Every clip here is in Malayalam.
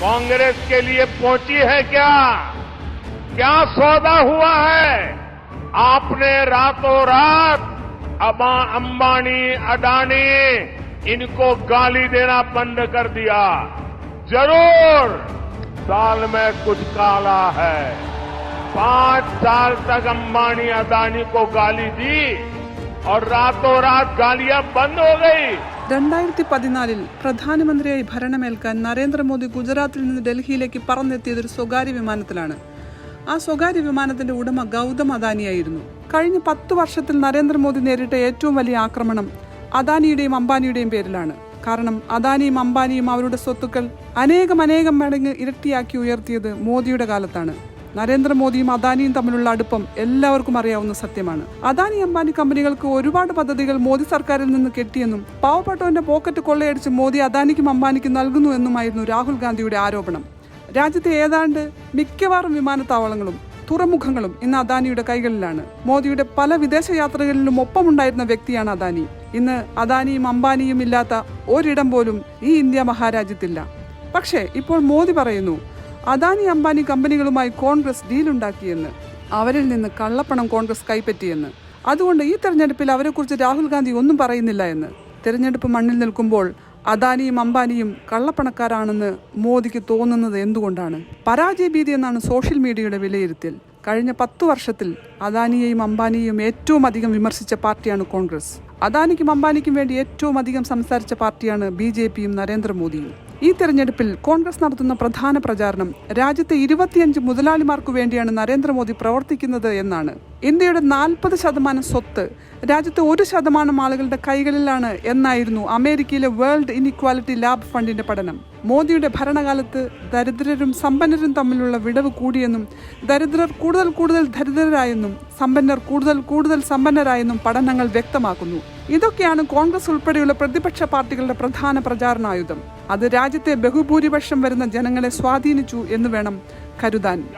कांग्रेस के लिए पहुँची है क्या? क्या सौदा हुआ है? आपने रातों रात अबा अंबानी, अडानी, इनको गाली देना बंद कर दिया। ज़रूर, साल में कुछ काला है। पाँच साल तक अंबानी, अडानी को गाली दी। രണ്ടായിരത്തി പതിനാലിൽ പ്രധാനമന്ത്രിയായി ഭരണമേൽക്കാൻ നരേന്ദ്രമോദി ഗുജറാത്തിൽ നിന്ന് ഡൽഹിയിലേക്ക് പറന്നെത്തിയത് ഒരു സ്വകാര്യ വിമാനത്തിലാണ്. ആ സ്വകാര്യ വിമാനത്തിന്റെ ഉടമ ഗൗതം അദാനിയായിരുന്നു. കഴിഞ്ഞ പത്തു വർഷത്തിൽ നരേന്ദ്രമോദി നേരിട്ട ഏറ്റവും വലിയ ആക്രമണം അദാനിയുടെയും അംബാനിയുടെയും പേരിലാണ്. കാരണം അദാനിയും അംബാനിയും അവരുടെ സ്വത്തുക്കൾ അനേകം അനേകം മടങ്ങ് ഇരട്ടിയാക്കി ഉയർത്തിയത് മോദിയുടെ കാലത്താണ്. നരേന്ദ്രമോദിയും അദാനിയും തമ്മിലുള്ള അടുപ്പം എല്ലാവർക്കും അറിയാവുന്ന സത്യമാണ്. അദാനി അംബാനി കമ്പനികൾക്ക് ഒരുപാട് പദ്ധതികൾ മോദി സർക്കാരിൽ നിന്ന് കെട്ടിയെന്നും പാവപ്പെട്ടവന്റെ പോക്കറ്റ് കൊള്ളയടിച്ച് മോദി അദാനിക്കും അംബാനിക്കും നൽകുന്നു എന്നുമായിരുന്നു രാഹുൽ ഗാന്ധിയുടെ ആരോപണം. രാജ്യത്തെ ഏതാണ്ട് മിക്കവാറും വിമാനത്താവളങ്ങളും തുറമുഖങ്ങളും ഇന്ന് അദാനിയുടെ കൈകളിലാണ്. മോദിയുടെ പല വിദേശ യാത്രകളിലും ഒപ്പമുണ്ടായിരുന്ന വ്യക്തിയാണ് അദാനി. ഇന്ന് അദാനിയും അംബാനിയും ഇല്ലാത്ത ഒരിടം പോലും ഈ ഇന്ത്യ മഹാരാജ്യത്തില്ല. പക്ഷേ ഇപ്പോൾ മോദി പറയുന്നു അദാനി അംബാനി കമ്പനികളുമായി കോൺഗ്രസ് ഡീലുണ്ടാക്കിയെന്ന് അവരിൽ നിന്ന് കള്ളപ്പണം കോൺഗ്രസ് കൈപ്പറ്റിയെന്ന്. അതുകൊണ്ട് ഈ തെരഞ്ഞെടുപ്പിൽ അവരെക്കുറിച്ച് രാഹുൽ ഗാന്ധി ഒന്നും പറയുന്നില്ല എന്ന്. തെരഞ്ഞെടുപ്പ് മണ്ണിൽ നിൽക്കുമ്പോൾ അദാനിയും അംബാനിയും കള്ളപ്പണക്കാരാണെന്ന് മോദിക്ക് തോന്നുന്നത് എന്തുകൊണ്ടാണ്? പരാജയഭീതി എന്നാണ് സോഷ്യൽ മീഡിയയുടെ വിലയിരുത്തൽ. കഴിഞ്ഞ പത്തു വർഷത്തിൽ അദാനിയെയും അംബാനിയെയും ഏറ്റവും അധികം വിമർശിച്ച പാർട്ടിയാണ് കോൺഗ്രസ്. അദാനിക്കും അംബാനിക്കും വേണ്ടി ഏറ്റവും അധികം സംസാരിച്ച പാർട്ടിയാണ് ബി ജെ പിയും നരേന്ദ്രമോദിയും. ഈ തെരഞ്ഞെടുപ്പിൽ കോൺഗ്രസ് നടത്തുന്ന പ്രധാന പ്രചാരണം രാജ്യത്തെ ഇരുപത്തിയഞ്ച് മുതലാളിമാർക്കു വേണ്ടിയാണ് നരേന്ദ്രമോദി പ്രവർത്തിക്കുന്നത് എന്നാണ്. ഇന്ത്യയുടെ നാൽപ്പത് ശതമാനം സ്വത്ത് രാജ്യത്തെ ഒരു ശതമാനം ആളുകളുടെ കൈകളിലാണ് എന്നായിരുന്നു അമേരിക്കയിലെ വേൾഡ് ഇൻഇക്വാലിറ്റി ലാബ് ഫണ്ടിന്റെ പഠനം. മോദിയുടെ ഭരണകാലത്ത് ദരിദ്രരും സമ്പന്നരും തമ്മിലുള്ള വിടവ് കൂടിയെന്നും ദരിദ്രർ കൂടുതൽ കൂടുതൽ ദരിദ്രരായെന്നും സമ്പന്നർ കൂടുതൽ കൂടുതൽ സമ്പന്നരായെന്നും പഠനങ്ങൾ വ്യക്തമാക്കുന്നു. ഇതൊക്കെയാണ് കോൺഗ്രസ് ഉൾപ്പെടെയുള്ള പ്രതിപക്ഷ പാർട്ടികളുടെ പ്രധാന പ്രചാരണായുധം. അത് രാജ്യത്തെ ബഹുഭൂരിപക്ഷം വരുന്ന ജനങ്ങളെ സ്വാധീനിച്ചു എന്ന് വേണം കരുതാൻ.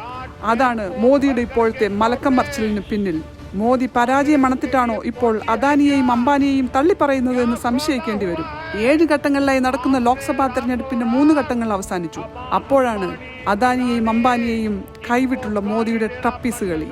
അതാണ് മോദിയുടെ ഇപ്പോഴത്തെ മലക്കം മറിച്ചിലിന് പിന്നിൽ. മോദി പരാജയം മണത്തിട്ടാണോ ഇപ്പോൾ അദാനിയെയും അംബാനിയെയും തള്ളിപ്പറയുന്നത് എന്ന് സംശയിക്കേണ്ടി വരും. ഏഴ് ഘട്ടങ്ങളിലായി നടക്കുന്ന ലോക്സഭാ തെരഞ്ഞെടുപ്പിന്റെ മൂന്ന് ഘട്ടങ്ങൾ അവസാനിച്ചു. അപ്പോഴാണ് അദാനിയെയും അംബാനിയെയും കൈവിട്ടുള്ള മോദിയുടെ ട്രപ്പീസ് കളി.